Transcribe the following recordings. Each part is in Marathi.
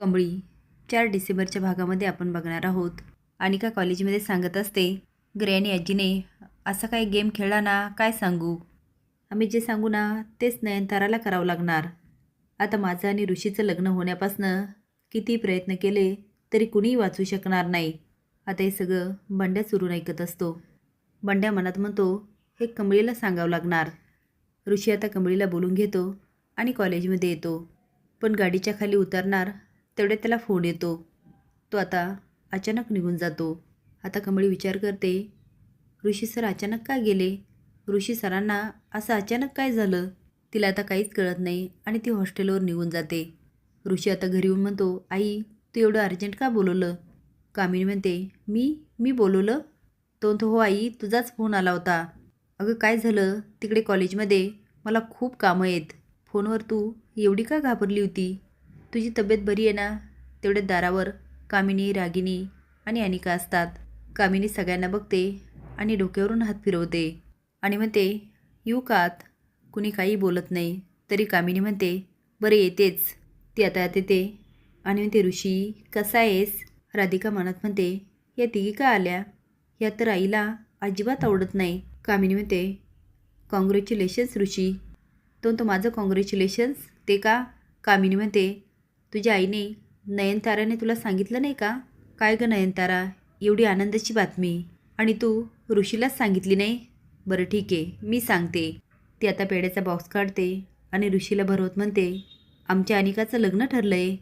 कंबळी चार डिसेंबरच्या भागामध्ये आपण बघणार आहोत. अनिका कॉलेजमध्ये सांगत असते ग्रॅनी आजीने असा काही गेम खेळला ना काय सांगू? आम्ही जे सांगू ना तेच नयनताराला करावं लागणार. आता माझं आणि ऋषीचं लग्न होण्यापासनं किती प्रयत्न केले तरी कुणीही वाचू शकणार नाही. आता हे सगळं बंड्या चुरून ऐकत असतो. बंड्या मनात म्हणतो हे कमळीला सांगावं लागणार. ऋषी आता कमळीला बोलून घेतो आणि कॉलेजमध्ये येतो. पण गाडीच्या खाली उतरणार तेवढे त्याला फोन येतो. तो आता अचानक निघून जातो. आता कमळी विचार करते ऋषी सर अचानक का गेले? ऋषी सरांना असं अचानक काय झालं? तिला आता काहीच कळत नाही आणि ती हॉस्टेलवर निघून जाते. ऋषी आता घरी येऊन म्हणतो आई तू एवढं अर्जंट का बोलवलं? कामिनी म्हणते मी? मी बोलवलं? तो म्हणतो हो आई तुझाच फोन आला होता. अगं काय झालं? तिकडे कॉलेजमध्ये मला खूप कामं आहेत. फोनवर तू एवढी का घाबरली होती? तुझी तब्येत बरी आहे ना? तेवढ्या दारावर कामिनी रागिनी आणि अनिका असतात. कामिनी सगळ्यांना बघते आणि डोक्यावरून हात फिरवते आणि म्हणते येऊ कात कुणी काही बोलत नाही. तरी कामिनी म्हणते बरं येतेच. ती आता येते आणि म्हणते ऋषी कसा आहेस? राधिका मनात म्हणते या तिघी का आल्या? या तर आईला अजिबात आवडत नाही. कामिनी म्हणते कॉंग्रॅच्युलेशन्स ऋषी. तो तो माझं कॉंग्रॅच्युलेशन्स ते का? कामिनी म्हणते तुझ्या आईने नयनताराने तुला सांगितलं नाही का? काय गं नयनतारा? एवढी आनंदाची बातमी. आणि तू ऋषीलाच सांगितली नाही? बरं ठीक आहे मी सांगते. ती आता पेड्याचा बॉक्स काढते आणि ऋषीला भरवत म्हणते आमच्या अनिकाचं लग्न ठरलं आहे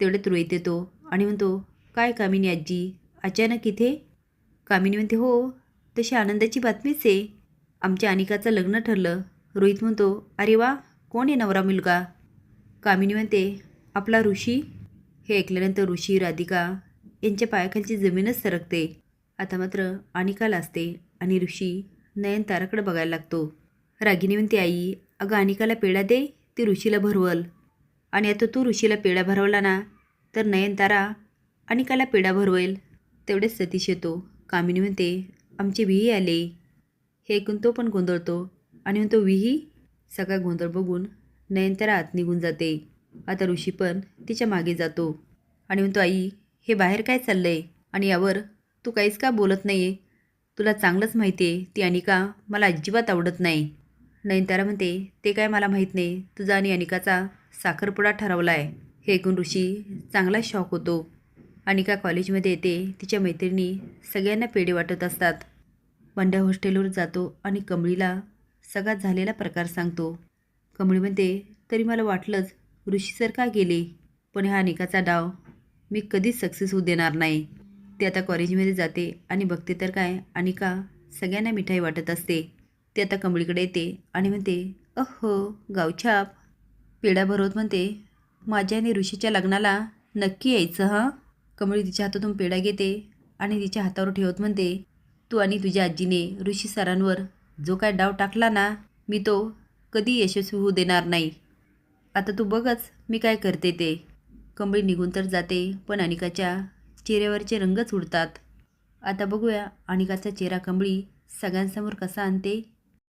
तेवढ्यात रोहित येतो आणि म्हणतो काय कामिनी आजी अचानक इथे? कामिनी म्हणते हो तशी आनंदाची बातमीच आहे. आमच्या अनिकाचं लग्न ठरलं. रोहित म्हणतो अरे वा कोण आहे नवरा मुलगा? कामिनी म्हणते आपला ऋषी हे ऐकल्यानंतर ऋषी राधिका यांच्या पायाखालची जमीनच सरकते. आता मात्र अनिकाला असते आणि ऋषी नयनताराकडे बघायला लागतो. रागिनी म्हणते आई अगं अनिकाला पेढा दे ती ऋषीला भरवल. आणि आता तू ऋषीला पेढा भरवला ना तर नयनतारा अनिकाला पेढा भरवेल. तेवढेच सतीश येतो. कामिनी म्हणते आमचे विही आले. हे ऐकून तो पण गोंधळतो आणि म्हणतो विही? सगळा गोंधळ बघून नयनतारा आत निघून जाते. आता ऋषी पण तिच्यामागे जातो. आणि म्हणतो आई हे बाहेर काय चाललं आहे आणि यावर तू काहीच का बोलत नाही आहे तुला चांगलंच माहिती आहे ती अनिका मला अजिबात आवडत नाही. नयनतारा म्हणते ते काय मला माहीत नाही. तुझा आणि अनिकाचा साखरपुडा ठरवला आहे हे ऐकून ऋषी चांगला शॉक होतो. अनिका कॉलेजमध्ये येते तिच्या मैत्रिणी सगळ्यांना पेढे वाटत असतात. बंड्या हॉस्टेलवर जातो आणि कमळीला सगळा झालेला प्रकार सांगतो. कमळी म्हणते तरी मला वाटलंच ऋषी सर का गेले पण हा अनेकाचा डाव मी कधीच सक्सेस होऊ देणार नाही. ते आता कॉलेजमध्ये जाते आणि बघते तर काय अनिका सगळ्यांना मिठाई वाटत असते. ते आता कमळीकडे येते आणि म्हणते अहो गावछाप पेढा भरवत म्हणते माझ्या आणि ऋषीच्या लग्नाला नक्की यायचं हां? कमळी तिच्या हातातून पेढा घेते आणि तिच्या हातावर ठेवत म्हणते तू आणि तुझ्या आजीने ऋषी सरांवर जो काय डाव टाकला ना मी तो कधी यशस्वी होऊ देणार नाही. आता तू बघच मी काय करते ते. कंबळी निघून तर जाते पण अनिकाच्या चेहऱ्यावरचे रंगच उडतात. आता बघूया अनिकाचा चेहरा कंबळी सगळ्यांसमोर कसा आणते.